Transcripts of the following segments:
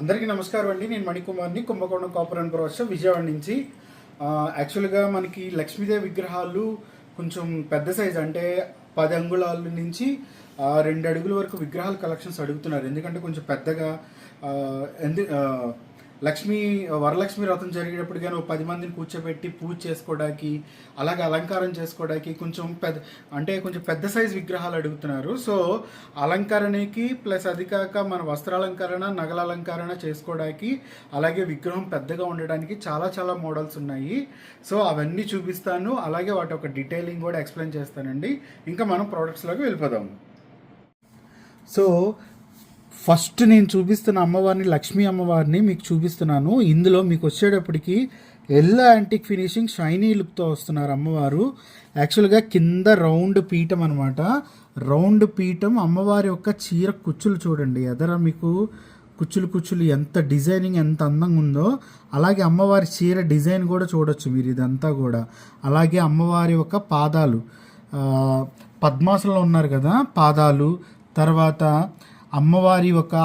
అందరికీ నమస్కారం అండి. నేను మణికుమార్ని. కుంభకోణం కాపురం అండ్ విజయవాడ నుంచి. యాక్చువల్గా మనకి లక్ష్మీదేవి విగ్రహాలు కొంచెం పెద్ద సైజ్ అంటే పది అంగుళాల నుంచి రెండు అడుగుల వరకు విగ్రహాల కలెక్షన్స్ అడుగుతున్నారు. ఎందుకంటే కొంచెం పెద్దగా ఎందు లక్ష్మీ వరలక్ష్మి వ్రతం జరిగేటప్పుడు కానీ ఒక పది మందిని కూర్చోబెట్టి పూజ చేసుకోవడానికి అలాగే అలంకారం చేసుకోవడానికి కొంచెం పెద్ద అంటే కొంచెం పెద్ద సైజ్ విగ్రహాలు అడుగుతున్నారు. సో అలంకరణకి ప్లస్ అది కాక మన వస్త్రాలంకరణ నగల అలంకరణ చేసుకోవడానికి అలాగే విగ్రహం పెద్దగా ఉండడానికి చాలా చాలా మోడల్స్ ఉన్నాయి. సో అవన్నీ చూపిస్తాను. అలాగే వాటి ఒక డీటెయిలింగ్ కూడా ఎక్స్ప్లెయిన్ చేస్తానండి. ఇంకా మనం ప్రోడక్ట్స్లోకి వెళ్ళిపోదాం. సో ఫస్ట్ నేను చూపిస్తున్న అమ్మవారిని లక్ష్మీ అమ్మవారిని మీకు చూపిస్తున్నాను. ఇందులో మీకు వచ్చేటప్పటికి ఎల్లో యాంటిక్ ఫినిషింగ్ షైనీ లుక్తో వస్తున్నారు అమ్మవారు. యాక్చువల్గా కింద రౌండ్ పీఠం అనమాట రౌండ్ పీఠం అమ్మవారి యొక్క చీర కుచ్చులు చూడండి. ఎదర మీకు కుచ్చులు కుచ్చులు ఎంత డిజైనింగ్ ఎంత అందంగా ఉందో అలాగే అమ్మవారి చీర డిజైన్ కూడా చూడొచ్చు మీరు ఇదంతా కూడా. అలాగే అమ్మవారి యొక్క పాదాలు పద్మాసనలో ఉన్నారు కదా పాదాలు తర్వాత అమ్మవారి ఒక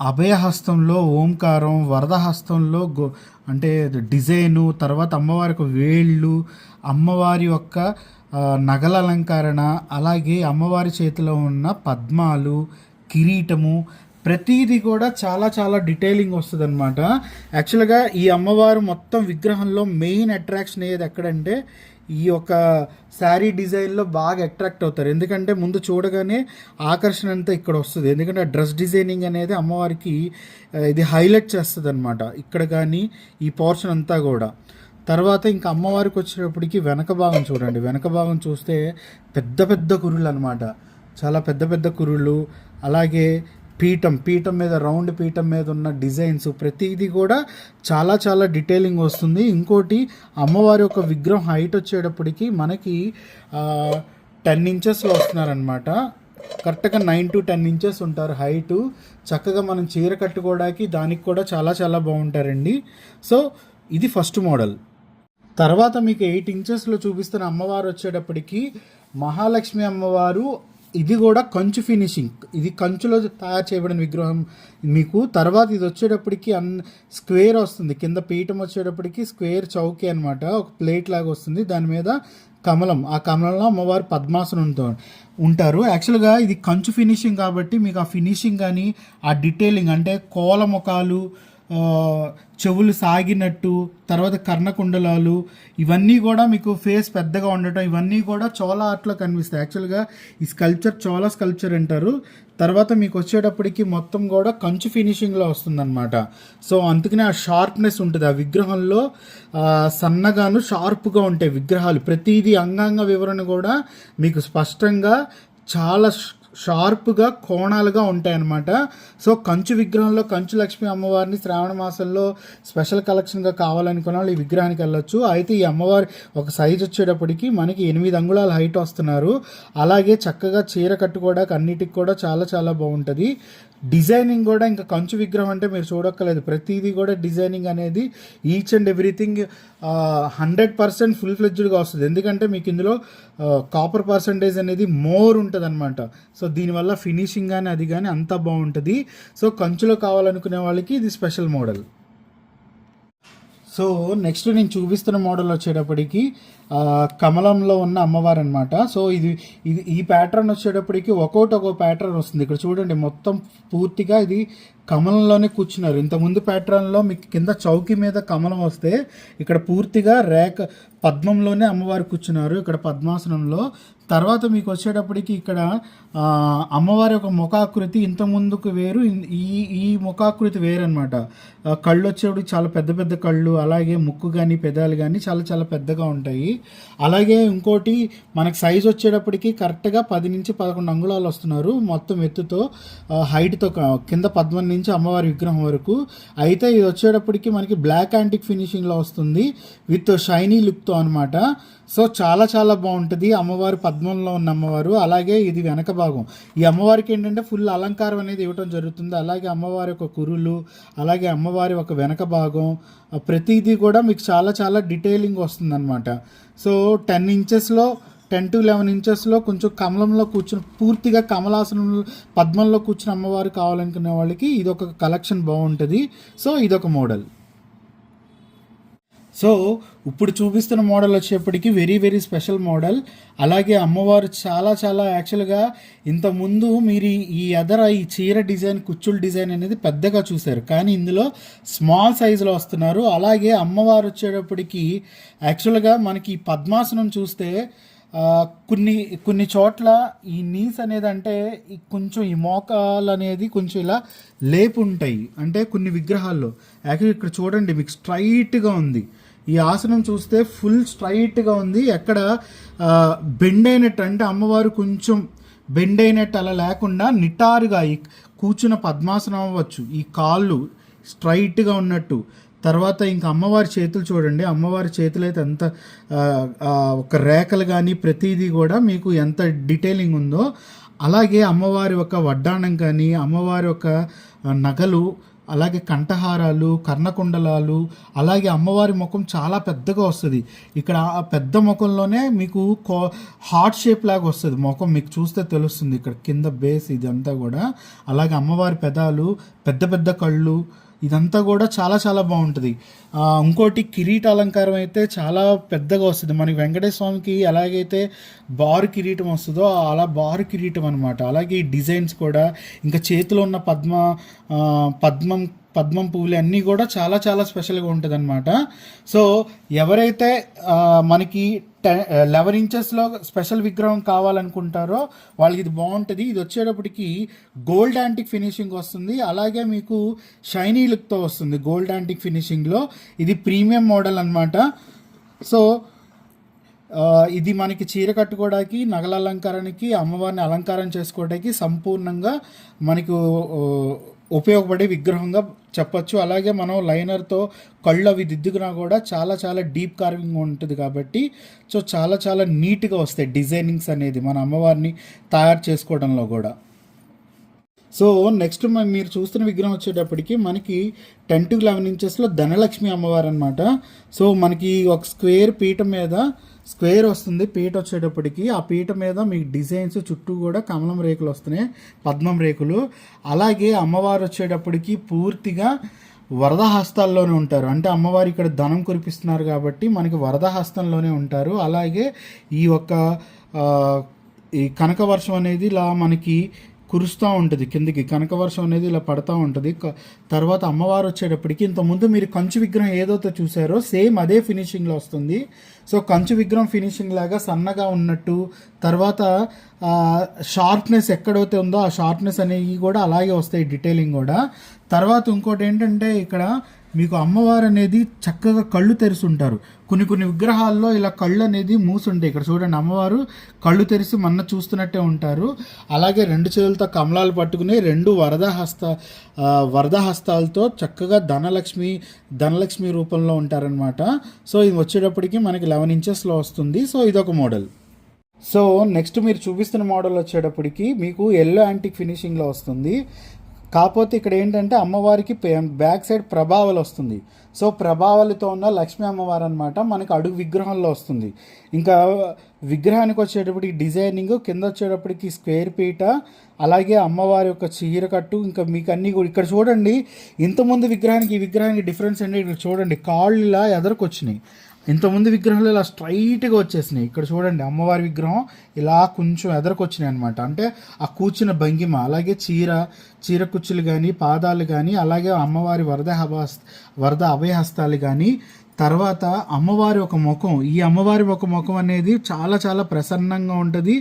అభయహస్తంలో ఓంకారం వరదహస్తంలో గో అంటే డిజైను తర్వాత అమ్మవారి యొక్క వేళ్ళు అమ్మవారి యొక్క నగల అలంకరణ అలాగే అమ్మవారి చేతిలో ఉన్న పద్మాలు కిరీటము ప్రతిదీ కూడా చాలా చాలా డీటెయిలింగ్ వస్తుంది అనమాట యాక్చువల్గా ఈ అమ్మవారు మొత్తం విగ్రహంలో మెయిన్ అట్రాక్షన్ ఏది ఎక్కడంటే ఈ యొక్క శారీ డిజైన్లో బాగా అట్రాక్ట్ అవుతారు. ఎందుకంటే ముందు చూడగానే ఆకర్షణ అంతా ఇక్కడ వస్తుంది. ఎందుకంటే ఆ డ్రెస్ డిజైనింగ్ అనేది అమ్మవారికి ఇది హైలైట్ చేస్తుంది అనమాట ఇక్కడ కానీ ఈ పోర్షన్ అంతా కూడా. తర్వాత ఇంకా అమ్మవారికి వచ్చేటప్పటికి వెనక భాగం చూడండి. వెనక భాగం చూస్తే పెద్ద పెద్ద కురులు అనమాట చాలా పెద్ద పెద్ద కురులు అలాగే పీఠం పీఠం మీద రౌండ్ పీఠం మీద ఉన్న డిజైన్స్ ప్రతిదీ కూడా చాలా చాలా డీటెయిలింగ్ వస్తుంది. ఇంకోటి అమ్మవారి యొక్క విగ్రహం హైట్ వచ్చేటప్పటికి మనకి టెన్ ఇంచెస్లో వస్తున్నారనమాట కరెక్ట్గా నైన్ టు టెన్ ఇంచెస్ ఉంటారు హైటు చక్కగా మనం చీర కట్టుకోవడానికి దానికి కూడా చాలా చాలా బాగుంటారండి. సో ఇది ఫస్ట్ మోడల్ తర్వాత మీకు ఎయిట్ ఇంచెస్లో చూపిస్తున్న అమ్మవారు వచ్చేటప్పటికి మహాలక్ష్మి అమ్మవారు ఇది కూడా కంచు ఫినిషింగ్. ఇది కంచులో తయారు చేయబడిన విగ్రహం. మీకు తర్వాత ఇది వచ్చేటప్పటికి అన్ స్క్వేర్ వస్తుంది. కింద పీఠం వచ్చేటప్పటికి స్క్వేర్ చౌకీ అనమాట ఒక ప్లేట్ లాగా వస్తుంది. దాని మీద కమలం. ఆ కమలంలో అమ్మవారు పద్మాసనంతో ఉంటారు. యాక్చువల్గా ఇది కంచు ఫినిషింగ్ కాబట్టి మీకు ఆ ఫినిషింగ్ కానీ ఆ డీటెయిలింగ్ అంటే కోల ముఖాలు చెవులు సాగినట్టు తర్వాత కర్ణకుండలాలు ఇవన్నీ కూడా మీకు ఫేస్ పెద్దగా ఉండటం ఇవన్నీ కూడా చోళ ఆర్ట్లో కనిపిస్తాయి. యాక్చువల్గా ఈ స్కల్ప్చర్ చోళ స్కల్ప్చర్ అంటారు. తర్వాత మీకు వచ్చేటప్పటికి మొత్తం కూడా కంచు ఫినిషింగ్లో వస్తుందన్నమాట. సో అందుకనే ఆ షార్ప్నెస్ ఉంటుంది. ఆ విగ్రహంలో సన్నగాను షార్ప్గా ఉంటాయి విగ్రహాలు. ప్రతిదీ అంగాంగ వివరణ కూడా మీకు స్పష్టంగా చాలా షార్ప్గా కోణాలుగా ఉంటాయన్నమాట. సో కంచు విగ్రహంలో కంచు లక్ష్మి అమ్మవారిని శ్రావణ మాసంలో స్పెషల్ కలెక్షన్గా కావాలనుకున్న వాళ్ళు ఈ విగ్రహానికి వెళ్ళొచ్చు. అయితే ఈ అమ్మవారి ఒక సైజ్ వచ్చేటప్పటికి మనకి ఎనిమిది అంగుళాల హైట్ వస్తున్నారు. అలాగే చక్కగా చీర కట్టుకోవడానికి అన్నిటికి కూడా చాలా చాలా బాగుంటుంది. డిజైనింగ్ కూడా ఇంకా కంచు విగ్రహం అంటే మీరు చూడక్కర్లేదు. ప్రతిదీ కూడా డిజైనింగ్ అనేది each and everything hundred percent full ఫ్లెడ్జ్డ్గా వస్తుంది. ఎందుకంటే మీకు ఇందులో కాపర్ పర్సంటేజ్ అనేది మోర్ ఉంటుంది అనమాట సో దీనివల్ల ఫినిషింగ్ కానీ అది కానీ అంతా బాగుంటుంది. సో కంచులో కావాలనుకునే వాళ్ళకి ఇది స్పెషల్ మోడల్ సో నెక్స్ట్ నేను చూపిస్తున్న మోడల్ వచ్చేటప్పటికి కమలంలో ఉన్న అమ్మవారు అనమాట సో ఇది ఇది ఈ ప్యాటర్న్ వచ్చేటప్పటికి ఒక్కోటి ఒక్కో ప్యాటర్న్ వస్తుంది. ఇక్కడ చూడండి మొత్తం పూర్తిగా ఇది కమలంలోనే కూర్చున్నారు. ఇంతకుముందు ప్యాటర్న్లో మీకు కింద చౌకి మీద కమలం వస్తే ఇక్కడ పూర్తిగా రేఖ పద్మంలోనే అమ్మవారు కూర్చున్నారు ఇక్కడ పద్మాసనంలో. తర్వాత మీకు వచ్చేటప్పటికి ఇక్కడ అమ్మవారి యొక్క ముఖాకృతి ఇంత ముందుకు వేరు. ఈ ఈ ముఖాకృతి వేరనమాట కళ్ళు వచ్చేటప్పుడు చాలా పెద్ద పెద్ద కళ్ళు అలాగే ముక్కు కానీ పెదాలు కానీ చాలా చాలా పెద్దగా ఉంటాయి. అలాగే ఇంకోటి మనకు సైజ్ వచ్చేటప్పటికి కరెక్ట్గా పది నుంచి పదకొండు అంగుళాలు వస్తున్నారు. మొత్తం ఎత్తుతో హైట్తో కింద పద్మం నుంచి అమ్మవారి విగ్రహం వరకు. అయితే ఇది వచ్చేటప్పటికి మనకి బ్లాక్ యాంటిక్ ఫినిషింగ్లో వస్తుంది. విత్ షైనీ లుక్తో అనమాట సో చాలా చాలా బాగుంటుంది. అమ్మవారు పద్మంలో ఉన్న అమ్మవారు. అలాగే ఇది వెనక భాగం. ఈ అమ్మవారికి ఏంటంటే ఫుల్ అలంకారం అనేది ఇవ్వటం జరుగుతుంది. అలాగే అమ్మవారి యొక్క కురులు అలాగే అమ్మవారి ఒక వెనక భాగం ప్రతిదీ కూడా మీకు చాలా చాలా డీటెయిలింగ్ వస్తుందన్నమాట. సో టెన్ ఇంచెస్లో టెన్ టు లెవెన్ ఇంచెస్లో కొంచెం కమలంలో కూర్చుని పూర్తిగా కమలాసనం పద్మంలో కూర్చుని అమ్మవారు కావాలనుకునే వాళ్ళకి ఇది ఒక కలెక్షన్ బాగుంటుంది. సో ఇదొక మోడల్. సో ఇప్పుడు చూపిస్తున్న మోడల్ వచ్చేప్పటికి వెరీ వెరీ స్పెషల్ మోడల్. అలాగే అమ్మవారు చాలా చాలా యాక్చువల్గా ఇంతకుముందు మీరు ఈ- ఈ ఈ చీర డిజైన్ కుచ్చుల డిజైన్ అనేది పెద్దగా చూశారు. కానీ ఇందులో స్మాల్ సైజులో వస్తున్నారు. అలాగే అమ్మవారు వచ్చేటప్పటికి యాక్చువల్గా మనకి పద్మాసనం చూస్తే కొన్ని కొన్ని చోట్ల ఈ నీస్ అనేది అంటే కొంచెం ఈ మోకాలు అనేది కొంచెం ఇలా లేపు ఉంటాయి అంటే కొన్ని విగ్రహాల్లో. యాక్చువల్ ఇక్కడ చూడండి మీకు స్ట్రైట్గా ఉంది. ఈ ఆసనం చూస్తే ఫుల్ స్ట్రైట్గా ఉంది. ఎక్కడ బెండ్ అయినట్టు అంటే అమ్మవారు కొంచెం బెండ్ అయినట్టు అలా లేకుండా నిటారుగా ఈ కూర్చున్న పద్మాసనం అవ్వచ్చు. ఈ కాళ్ళు స్ట్రైట్గా ఉన్నట్టు. తర్వాత ఇంకా అమ్మవారి చేతులు చూడండి. అమ్మవారి చేతులు అయితే ఎంత ఒక రేఖలు కానీ ప్రతిదీ కూడా మీకు ఎంత డీటెయిలింగ్ ఉందో అలాగే అమ్మవారి యొక్క వడ్డాణం కానీ అమ్మవారి యొక్క నగలు అలాగే కంఠహారాలు కర్ణకుండలాలు అలాగే అమ్మవారి ముఖం చాలా పెద్దగా వస్తుంది. ఇక్కడ ఆ పెద్ద ముఖంలోనే మీకు కో హార్ట్ షేప్ లాగా వస్తుంది. ముఖం మీకు చూస్తే తెలుస్తుంది. ఇక్కడ కింద బేస్ ఇదంతా కూడా. అలాగే అమ్మవారి పెదాలు పెద్ద పెద్ద కళ్ళు ఇదంతా కూడా చాలా చాలా బాగుంటుంది. ఇంకోటి కిరీట అలంకారం అయితే చాలా పెద్దగా వస్తుంది. మనకి వెంకటేశ్వర స్వామికి ఎలాగైతే బారు కిరీటం వస్తుందో అలా బారు కిరీటం అనమాట అలాగే ఈ డిజైన్స్ కూడా ఇంకా చేతిలో ఉన్న పద్మ పద్మం పద్మం పువ్వులు అన్నీ కూడా చాలా చాలా స్పెషల్గా ఉంటుంది అనమాట సో ఎవరైతే మనకి మనకి లెవెన్ ఇంచెస్లో స్పెషల్ విగ్రహం కావాలనుకుంటారో వాళ్ళకి ఇది బాగుంటుంది. ఇది వచ్చేటప్పటికి గోల్డ్ యాంటిక్ ఫినిషింగ్ వస్తుంది. అలాగే మీకు షైనీ లుక్తో వస్తుంది గోల్డ్ యాంటిక్ ఫినిషింగ్లో ఇది ప్రీమియం మోడల్ అనమాట సో ఇది మనకి చీర కట్టుకోవడానికి నగల అలంకారానికి అమ్మవారిని అలంకారం చేసుకోవడానికి సంపూర్ణంగా మనకు ఉపయోగపడే విగ్రహంగా చెప్పొచ్చు. అలాగే మనం లైనర్తో కళ్ళు అవి దిద్దుకున్నా కూడా చాలా చాలా డీప్ కార్వింగ్ ఉంటుంది కాబట్టి సో చాలా చాలా నీట్గా వస్తాయి డిజైనింగ్స్ అనేది మన అమ్మవారిని తయారు చేసుకోవడంలో కూడా. సో నెక్స్ట్ మీరు చూస్తున్న విగ్రహం వచ్చేటప్పటికి మనకి టెన్ టు లెవెన్ ఇంచెస్లో ధనలక్ష్మి అమ్మవారు అనమాట సో మనకి ఒక స్క్వేర్ పీట మీద స్క్వేర్ వస్తుంది. పీట వచ్చేటప్పటికి ఆ పీట మీద మీకు డిజైన్స్ చుట్టూ కూడా కమలం రేకులు వస్తున్నాయి. పద్మం రేకులు. అలాగే అమ్మవారు వచ్చేటప్పటికి పూర్తిగా వరద హస్తాల్లోనే ఉంటారు. అంటే అమ్మవారు ఇక్కడ ధనం కురిపిస్తున్నారు కాబట్టి మనకి వరద హస్తంలోనే ఉంటారు. అలాగే ఈ యొక్క ఈ కనక వర్షం అనేది ఇలా మనకి కురుస్తూ ఉంటుంది కిందికి కనక వర్షం అనేది ఇలా పడతా ఉంటుంది. తర్వాత అమ్మవారు వచ్చేటప్పటికి ఇంతకుముందు మీరు కంచు విగ్రహం ఏదైతే చూసారో సేమ్ అదే ఫినిషింగ్లో వస్తుంది. సో కంచు విగ్రహం ఫినిషింగ్ లాగా సన్నగా ఉన్నట్టు తర్వాత షార్ప్నెస్ ఎక్కడైతే ఉందో ఆ షార్ప్నెస్ అనేవి కూడా అలాగే వస్తాయి డీటెయిలింగ్ కూడా. తర్వాత ఇంకోటి ఏంటంటే ఇక్కడ మీకు అమ్మవారు అనేది చక్కగా కళ్ళు తెరుచుంటారు ఉంటారు. కొన్ని కొన్ని విగ్రహాల్లో ఇలా కళ్ళు అనేది మూసుంటాయి. ఇక్కడ చూడండి అమ్మవారు కళ్ళు తెరిచి మొన్న చూస్తున్నట్టే ఉంటారు. అలాగే రెండు చేతులతో కమలాలు పట్టుకుని రెండు వరద హస్త వరద హస్తాలతో చక్కగా ధనలక్ష్మి ధనలక్ష్మి రూపంలో ఉంటారనమాట సో ఇది వచ్చేటప్పటికి మనకి లెవెన్ ఇంచెస్లో వస్తుంది. సో ఇదొక మోడల్. సో నెక్స్ట్ మీరు చూపిస్తున్న మోడల్ వచ్చేటప్పటికి మీకు ఎల్లో యాంటిక్ ఫినిషింగ్లో వస్తుంది. కాకపోతే ఇక్కడ ఏంటంటే అమ్మవారికి పే- బ్యాక్ సైడ్ ప్రభావాలు వస్తుంది. సో ప్రభావాలతో ఉన్న లక్ష్మీ అమ్మవారు అనమాట మనకి అడుగు విగ్రహంలో వస్తుంది. ఇంకా విగ్రహానికి వచ్చేటప్పటికి డిజైనింగ్ కింద వచ్చేటప్పటికి స్క్వేర్ పీట అలాగే అమ్మవారి యొక్క చీర కట్టు ఇంకా మీకు అన్నీ కూడా ఇక్కడ చూడండి. ఇంతకుముందు విగ్రహానికి ఈ విగ్రహానికి డిఫరెన్స్ ఏంటి? ఇక్కడ చూడండి. కాళ్ళు ఇలా ఎదరకొచ్చినాయి. ఇంతకుముందు విగ్రహాలు ఇలా స్ట్రైట్గా వచ్చేసినాయి. ఇక్కడ చూడండి అమ్మవారి విగ్రహం ఇలా కొంచెం ఎదరకొచ్చినాయి అనమాట అంటే ఆ కూర్చున్న భంగిమ అలాగే చీర చీర కుచ్చులు కానీ పాదాలు కానీ అలాగే అమ్మవారి వరద హవాస్ వరద అభయహస్తాలు కానీ తర్వాత అమ్మవారి ఒక ముఖం. ఈ అమ్మవారి ఒక ముఖం అనేది చాలా చాలా ప్రసన్నంగా ఉంటుంది.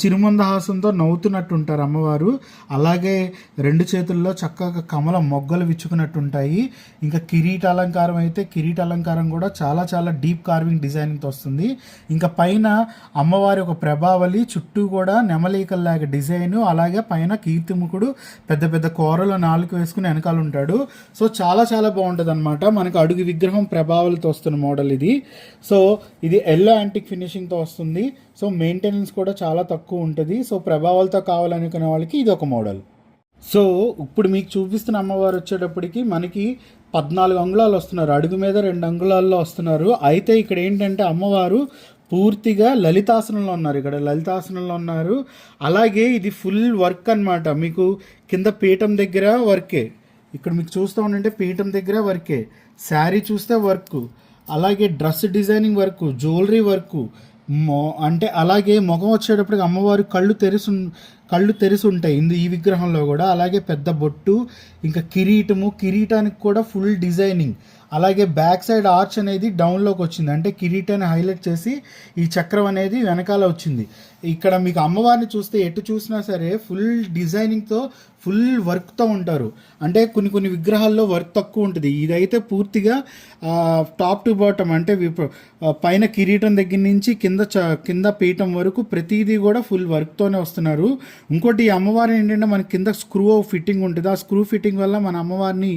చిరుమందహాసంతో నవ్వుతున్నట్టుంటారు అమ్మవారు. అలాగే రెండు చేతుల్లో చక్కగా కమల మొగ్గలు విచ్చుకున్నట్టుంటాయి. ఇంకా కిరీట అలంకారం అయితే కిరీట అలంకారం కూడా చాలా చాలా డీప్ కార్వింగ్ డిజైనింగ్తో వస్తుంది. ఇంకా పైన అమ్మవారి ఒక ప్రభావలి చుట్టూ కూడా నెమలీకల్లాగా డిజైన్ అలాగే పైన కీర్తిముఖుడు పెద్ద పెద్ద కూరలో నాలుగు వేసుకుని వెనకాల ఉంటాడు. సో చాలా చాలా బాగుంటుంది అనమాట మనకు అడుగు విగ్రహం ప్రభావాలతో వస్తున్న మోడల్ ఇది. సో ఇది ఎల్లో యాంటిక్ ఫినిషింగ్తో వస్తుంది. సో మెయింటెనెన్స్ కూడా చాలా తక్కువ ఉంటుంది. సో ప్రభావాలతో కావాలనుకునే వాళ్ళకి ఇది ఒక మోడల్. సో ఇప్పుడు మీకు చూపిస్తున్న అమ్మవారు వచ్చేటప్పటికి మనకి పద్నాలుగు అంగుళాలు వస్తున్నారు. అడుగు మీద రెండు అంగుళాల్లో వస్తున్నారు. అయితే ఇక్కడ ఏంటంటే అమ్మవారు పూర్తిగా లలితాసనంలో ఉన్నారు. ఇక్కడ లలితాసనంలో ఉన్నారు. అలాగే ఇది ఫుల్ వర్క్ అన్నమాట. మీకు కింద పీఠం దగ్గర వర్కే. ఇక్కడ మీకు చూస్తూ ఉండంటే పీఠం దగ్గర వర్కే. శారీ చూస్తే వర్క్. అలాగే dress designing work jewellery work మొ అంటే అలాగే ముఖం వచ్చేటప్పటికి అమ్మవారు కళ్ళు తెరిసి కళ్ళు తెరిసి ఉంటాయి. ఇందు ఈ విగ్రహంలో కూడా అలాగే పెద్ద బొట్టు ఇంకా కిరీటము కిరీటానికి కూడా ఫుల్ డిజైనింగ్ అలాగే బ్యాక్ సైడ్ ఆర్చ్ అనేది డౌన్లోకి వచ్చింది. అంటే కిరీటాన్ని హైలైట్ చేసి ఈ చక్రం అనేది వెనకాల వచ్చింది. ఇక్కడ మీకు అమ్మవారిని చూస్తే ఎటు చూసినా సరే ఫుల్ డిజైనింగ్తో ఫుల్ వర్క్తో ఉంటారు. అంటే కొన్ని కొన్ని విగ్రహాల్లో వర్క్ తక్కువ ఉంటుంది. ఇదైతే పూర్తిగా టాప్ టు బాటమ్ అంటే పైన కిరీటం దగ్గర నుంచి కింద చ కింద పీఠం వరకు ప్రతిదీ కూడా ఫుల్ వర్క్తోనే వస్తున్నారు. ఇంకోటి ఈ అమ్మవారి ఏంటంటే మన కింద స్క్రూ ఫిట్టింగ్ ఉంటుంది. ఆ స్క్రూ ఫిట్టింగ్ వల్ల మన అమ్మవారిని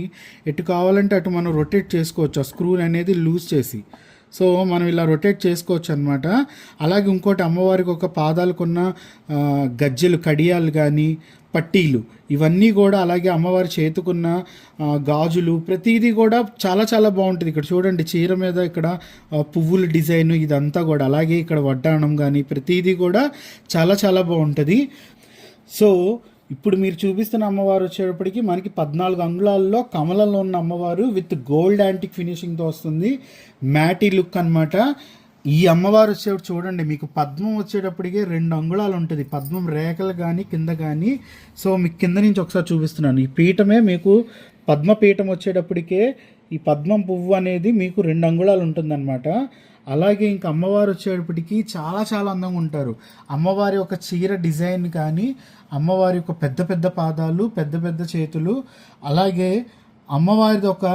ఎటు కావాలంటే అటు మనం రొటేట్ చేసుకోవచ్చు. ఆ స్క్రూ అనేది లూజ్ చేసి. సో మనం ఇలా రొటేట్ చేసుకోవచ్చు అనమాట అలాగే ఇంకోటి అమ్మవారికి ఒక పాదాలకున్న గజ్జెలు కడియాలు కానీ పట్టీలు ఇవన్నీ కూడా అలాగే అమ్మవారి చేతుకున్న గాజులు ప్రతిదీ కూడా చాలా చాలా బాగుంటుంది. ఇక్కడ చూడండి చీర మీద ఇక్కడ పువ్వుల డిజైన్ ఇదంతా కూడా. అలాగే ఇక్కడ వడ్డాణం కానీ ప్రతిదీ కూడా చాలా చాలా బాగుంటుంది. సో ఇప్పుడు మీరు చూపిస్తున్న అమ్మవారు వచ్చేటప్పటికి మనకి పద్నాలుగు అంగుళాల్లో కమలంలో ఉన్న అమ్మవారు విత్ గోల్డ్ యాంటిక్ ఫినిషింగ్తో వస్తుంది. మ్యాటీ లుక్ అనమాట ఈ అమ్మవారు వచ్చేటప్పుడు చూడండి మీకు పద్మం వచ్చేటప్పటికి రెండు అంగుళాలు ఉంటుంది. పద్మం రేఖలు కానీ కింద కానీ సో మీకు కింద నుంచి ఒకసారి చూపిస్తున్నాను. ఈ పీఠమే మీకు పద్మపీఠం వచ్చేటప్పటికే ఈ పద్మం పువ్వు అనేది మీకు రెండు అంగుళాలు ఉంటుందన్నమాట. అలాగే ఇంకా అమ్మవారు వచ్చేటప్పటికి చాలా చాలా అందంగా ఉంటారు. అమ్మవారి యొక్క చీర డిజైన్ కానీ అమ్మవారి యొక్క పెద్ద పెద్ద పాదాలు పెద్ద పెద్ద చేతులు అలాగే అమ్మవారిది ఒక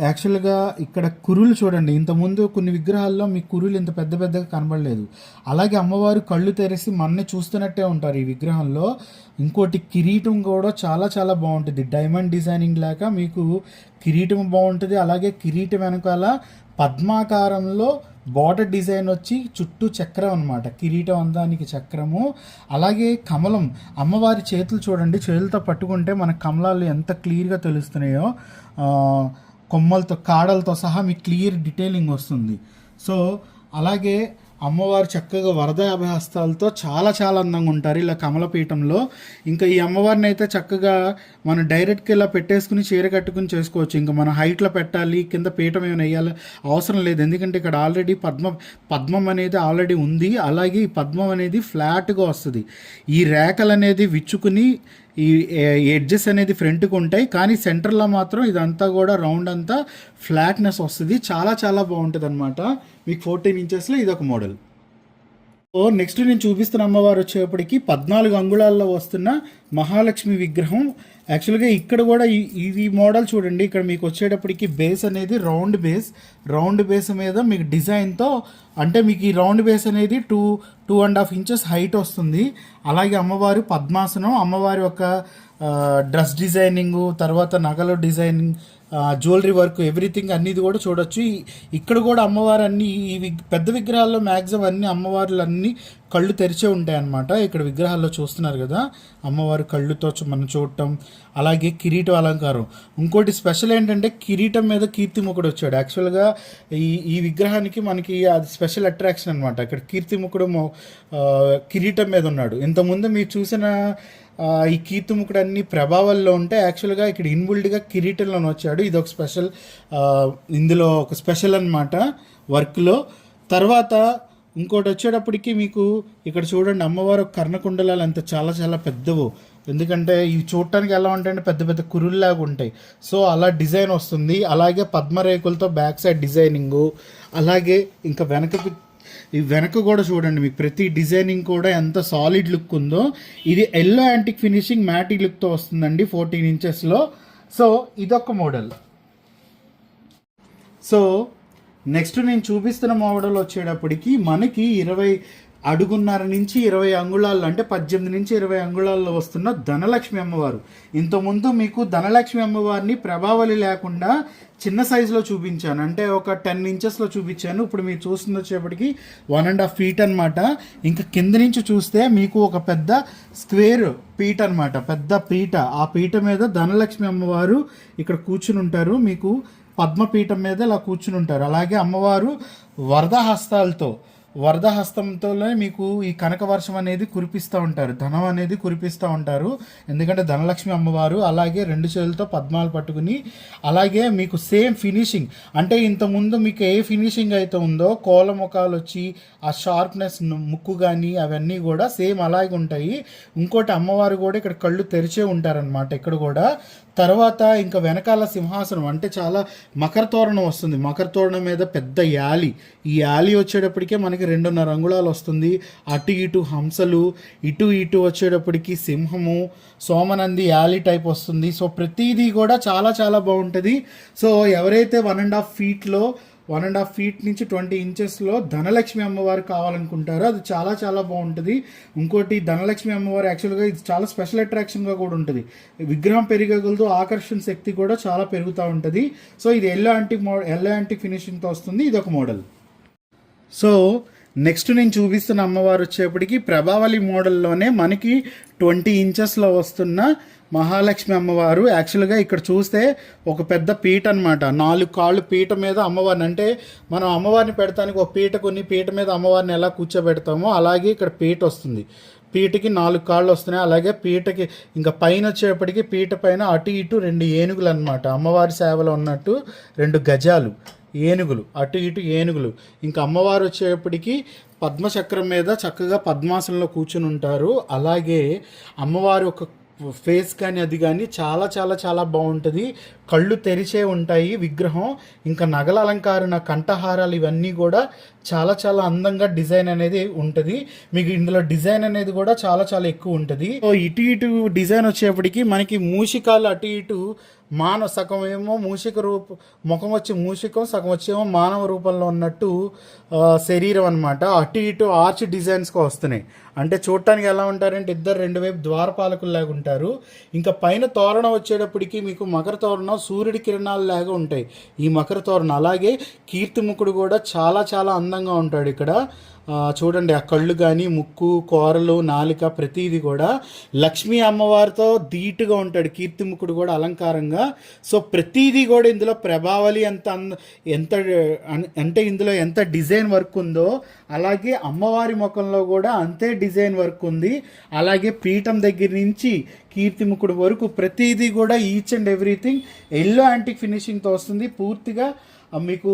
యాక్చువల్గా ఇక్కడ కురులు చూడండి. ఇంతకుముందు కొన్ని విగ్రహాల్లో మీ కురులు ఇంత పెద్ద పెద్దగా కనబడలేదు. అలాగే అమ్మవారు కళ్ళు తెరిసి మనని చూస్తున్నట్టే ఉంటారు ఈ విగ్రహంలో. ఇంకోటి కిరీటం కూడా చాలా చాలా బాగుంటుంది. డైమండ్ డిజైనింగ్ లాగా మీకు కిరీటం బాగుంటుంది. అలాగే కిరీటం వెనకాల పద్మాకారంలో బార్డర్ డిజైన్ వచ్చి చుట్టూ చక్రం అన్నమాట. కిరీటం అందానికి చక్రము. అలాగే కమలం. అమ్మవారి చేతులు చూడండి. చేతులతో పట్టుకుంటే మన కమలాలు ఎంత క్లియర్గా తెలుస్తున్నాయో. కొమ్మలతో కాడలతో సహా మీకు క్లియర్ డీటెయిలింగ్ వస్తుంది. సో అలాగే అమ్మవారు చక్కగా వరద అభ్యాస్తాలతో చాలా చాలా అందంగా ఉంటారు. ఇలా కమలపీఠంలో ఇంకా ఈ అమ్మవారిని అయితే చక్కగా మనం డైరెక్ట్గా ఇలా పెట్టేసుకుని చీర కట్టుకుని చేసుకోవచ్చు. ఇంకా మనం హైట్లో పెట్టాలి కింద పీఠం ఏమైనా వేయాలి అవసరం లేదు. ఎందుకంటే ఇక్కడ ఆల్రెడీ పద్మ పద్మం అనేది ఆల్రెడీ ఉంది. అలాగే ఈ పద్మం అనేది ఫ్లాట్గా వస్తుంది. ఈ రేఖలు అనేది విచ్చుకుని ఈ ఎడ్జెస్ అనేది ఫ్రంట్కి ఉంటాయి కానీ సెంటర్లో మాత్రం ఇదంతా కూడా రౌండ్ అంతా ఫ్లాట్నెస్ వస్తుంది. చాలా చాలా బాగుంటుంది అనమాట మీకు ఫోర్టీన్ ఇంచెస్లో ఇది ఒక మోడల్ ఓ నెక్స్ట్ నేను చూపిస్తున్న అమ్మవారు వచ్చేటప్పటికి పద్నాలుగు అంగుళాల్లో వస్తున్న మహాలక్ష్మి విగ్రహం. యాక్చువల్గా ఇక్కడ కూడా ఇది మోడల్ చూడండి. ఇక్కడ మీకు వచ్చేటప్పటికి బేస్ అనేది రౌండ్ బేస్ రౌండ్ బేస్ మీద మీకు డిజైన్తో అంటే మీకు ఈ రౌండ్ బేస్ అనేది two two and half inches height వస్తుంది. అలాగే అమ్మవారు పద్మాసనం అమ్మవారి యొక్క డ్రెస్ డిజైనింగ్ తర్వాత నగలు డిజైనింగ్ జ్యువెలరీ వర్క్ ఎవ్రీథింగ్ అన్నిది కూడా చూడొచ్చు. ఇక్కడ కూడా అమ్మవారు అన్ని ఈ పెద్ద విగ్రహాల్లో మ్యాక్సిమం అన్ని అమ్మవార్లు అన్ని కళ్ళు తెరిచే ఉంటాయన్నమాట ఇక్కడ విగ్రహాల్లో చూస్తున్నారు కదా అమ్మవారు కళ్ళుతో మనం చూడటం అలాగే కిరీటం అలంకారం. ఇంకోటి స్పెషల్ ఏంటంటే కిరీటం మీద కీర్తిముఖుడు వచ్చాడు. యాక్చువల్గా ఈ ఈ విగ్రహానికి మనకి అది స్పెషల్ అట్రాక్షన్ అనమాట ఇక్కడ కీర్తిముఖుడు కిరీటం మీద ఉన్నాడు. ఇంతకుముందు మీరు చూసిన ఈ కీర్తిముఖుడు అన్ని ప్రభావాల్లో ఉంటే యాక్చువల్గా ఇక్కడ ఇన్బుల్డ్గా కిరీటంలోని వచ్చాడు. ఇది ఒక స్పెషల్ ఇందులో ఒక స్పెషల్ అనమాట వర్క్లో. తర్వాత ఇంకోటి వచ్చేటప్పటికి మీకు ఇక్కడ చూడండి అమ్మవారు కర్ణకుండలాలు అంత చాలా చాలా పెద్దవు. ఎందుకంటే ఇవి చూడటానికి ఎలా ఉంటాయంటే పెద్ద పెద్ద కురుల్లాగా ఉంటాయి. సో అలా డిజైన్ వస్తుంది. అలాగే పద్మరేకులతో బ్యాక్ సైడ్ డిజైనింగు అలాగే ఇంకా వెనకకి ఈ వెనక కూడా చూడండి మీకు ప్రతి డిజైనింగ్ కూడా ఎంత సాలిడ్ లుక్ ఉందో ఇది ఎల్లో యాంటిక్ ఫినిషింగ్ మ్యాటీ లుక్తో వస్తుందండి ఫోర్టీన్ ఇంచెస్లో సో ఇదొక మోడల్ సో నెక్స్ట్ నేను చూపిస్తున్న మోడల్ వచ్చేటప్పటికి మనకి ఇరవై అడుగున్నర నుంచి ఇరవై అంగుళాలు అంటే పద్దెనిమిది నుంచి ఇరవై అంగుళాల్లో వస్తున్న ధనలక్ష్మి అమ్మవారు. ఇంతకుముందు మీకు ధనలక్ష్మి అమ్మవారిని ప్రభావళి లేకుండా చిన్న సైజులో చూపించాను. అంటే ఒక టెన్ ఇంచెస్లో చూపించాను. ఇప్పుడు మీరు చూస్తుంది వచ్చేప్పటికి వన్ అండ్ హాఫ్ ఫీట్ అనమాట ఇంకా కింద నుంచి చూస్తే మీకు ఒక పెద్ద స్క్వేర్ పీట అనమాట పెద్ద పీట. ఆ పీట మీద ధనలక్ష్మి అమ్మవారు ఇక్కడ కూర్చుని ఉంటారు. మీకు పద్మపీఠం మీద ఇలా కూర్చుని ఉంటారు. అలాగే అమ్మవారు వరద హస్తాలతో వరద హస్తంతోనే మీకు ఈ కనక వర్షం అనేది కురిపిస్తూ ఉంటారు. ధనం అనేది కురిపిస్తూ ఉంటారు. ఎందుకంటే ధనలక్ష్మి అమ్మవారు అలాగే రెండు చేతులతో పద్మాలు పట్టుకుని అలాగే మీకు సేమ్ ఫినిషింగ్. అంటే ఇంతకుముందు మీకు ఏ ఫినిషింగ్ అయితే ఉందో కోల ముఖాలు వచ్చి ఆ షార్ప్నెస్ ముక్కు కానీ అవన్నీ కూడా సేమ్ అలాగే ఉంటాయి. ఇంకోటి అమ్మవారు కూడా ఇక్కడ కళ్ళు తెరిచే ఉంటారనమాట ఇక్కడ కూడా. తర్వాత ఇంకా వెనకాల సింహాసనం అంటే చాలా మకర తోరణం వస్తుంది. మకర తోరణం మీద పెద్ద యాలి. ఈ యాలి వచ్చేటప్పటికే మనకి రెండున్నర అంగుళాలు వస్తుంది. అటు ఇటు హంసలు ఇటు ఇటు వచ్చేటప్పటికి సింహము సోమనంది యాలి టైప్ వస్తుంది. సో ప్రతిదీ కూడా చాలా చాలా బాగుంటుంది. సో ఎవరైతే వన్ అండ్ హాఫ్ ఫీట్లో వన్ అండ్ హాఫ్ ఫీట్ నుంచి ట్వంటీ ఇంచెస్లో ధనలక్ష్మి అమ్మవారు కావాలనుకుంటారు. అది చాలా చాలా బాగుంటుంది. ఇంకోటి ధనలక్ష్మి అమ్మవారు యాక్చువల్గా ఇది చాలా స్పెషల్ అట్రాక్షన్గా కూడా ఉంటుంది. విగ్రహం పెరిగగలదు ఆకర్షణ శక్తి కూడా చాలా పెరుగుతూ ఉంటుంది. సో ఇది yellow antique model yellow antique ఫినిషింగ్తో వస్తుంది. ఇది ఒక మోడల్ సో నెక్స్ట్ నేను చూపిస్తున్న అమ్మవారు వచ్చేప్పటికి ప్రభావళి మోడల్లోనే మనకి ట్వంటీ ఇంచెస్లో వస్తున్న మహాలక్ష్మి అమ్మవారు. యాక్చువల్గా ఇక్కడ చూస్తే ఒక పెద్ద పీట అనమాట నాలుగు కాళ్ళు పీట మీద అమ్మవారిని. అంటే మనం అమ్మవారిని పెడతానికి ఒక పీట కొన్ని పీట మీద అమ్మవారిని ఎలా కూర్చోబెడతామో అలాగే ఇక్కడ పీట వస్తుంది. పీటకి నాలుగు కాళ్ళు వస్తున్నాయి. అలాగే పీటకి ఇంకా పైన వచ్చేప్పటికి పీట పైన అటు ఇటు రెండు ఏనుగులు అనమాట అమ్మవారి సేవలో ఉన్నట్టు రెండు గజాలు. ఏనుగులు అటు ఇటు ఏనుగులు. ఇంకా అమ్మవారు వచ్చేప్పటికి పద్మచక్రం మీద చక్కగా పద్మాసనంలో కూర్చుని ఉంటారు. అలాగే అమ్మవారి ఒక ఫేస్ కానీ అది కానీ చాలా చాలా చాలా బాగుంటుంది. కళ్ళు తెరిచే ఉంటాయి విగ్రహం. ఇంకా నగల అలంకారణ కంఠహారాలు ఇవన్నీ కూడా చాలా చాలా అందంగా డిజైన్ అనేది ఉంటుంది. మీకు ఇందులో డిజైన్ అనేది కూడా చాలా చాలా ఎక్కువ ఉంటుంది. సో ఇటు ఇటు డిజైన్ వచ్చేప్పటికి మనకి మూషికాలు అటు ఇటు మానవ సగం ఏమో మూషిక రూప ముఖం వచ్చి మూషికం సగం వచ్చేమో మానవ రూపంలో ఉన్నట్టు శరీరం అనమాట అటు ఇటు ఆర్చ్ డిజైన్స్గా వస్తున్నాయి. అంటే చూడటానికి ఎలా ఉంటారంటే ఇద్దరు రెండు వైపు ద్వారపాలకుల్లాగా ఉంటారు. ఇంకా పైన తోరణం వచ్చేటప్పటికి మీకు మకర తోరణం సూర్యుడి కిరణాలు లాగా ఉంటాయి. ఈ మకర తోరణం అలాగే కీర్తిముఖుడు కూడా చాలా చాలా అందంగా ఉంటాడు ఇక్కడ. చూడండి ఆ కళ్ళు కానీ ముక్కు కూరలు నాలిక ప్రతిదీ కూడా లక్ష్మీ అమ్మవారితో ధీటుగా ఉంటాడు. కీర్తిముఖుడు కూడా అలంకారంగా. సో ప్రతిదీ కూడా ఇందులో ప్రభావలి ఎంత ఎంత అంటే ఇందులో ఎంత డిజైన్ వర్క్ ఉందో అలాగే అమ్మవారి ముఖంలో కూడా అంతే డిజైన్ వర్క్ ఉంది. అలాగే పీఠం దగ్గర నుంచి కీర్తిముఖుడు వరకు ప్రతిదీ కూడా each and everything yellow antique ఫినిషింగ్తో వస్తుంది. పూర్తిగా మీకు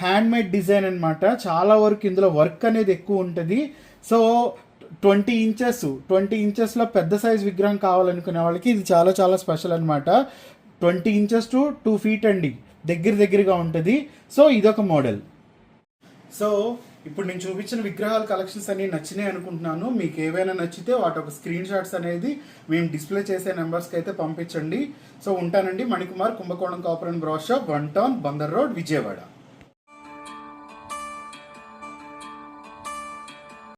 హ్యాండ్మేడ్ డిజైన్ అనమాట చాలా వరకు ఇందులో వర్క్ అనేది ఎక్కువ ఉంటుంది. సో ట్వంటీ ఇంచెస్ ట్వంటీ ఇంచెస్లో పెద్ద సైజ్ విగ్రహం కావాలనుకునే వాళ్ళకి ఇది చాలా చాలా స్పెషల్ అనమాట twenty inches to two feet అండి. దగ్గర దగ్గరగా ఉంటుంది. సో ఇదొక మోడల్ సో ఇప్పుడు నేను చూపించిన విగ్రహాల కలెక్షన్స్ అన్ని నచ్చినాయి అనుకుంటున్నాను. మీకు ఏవైనా నచ్చితే వాటి ఒక స్క్రీన్ షాట్స్ అనేది మేము డిస్ప్లే చేసే నెంబర్స్కి అయితే పంపించండి. సో ఉంటానండి. మణికుమార్ కుంభకోణం కాపురం brass shop one town Bandar road Vijayawada.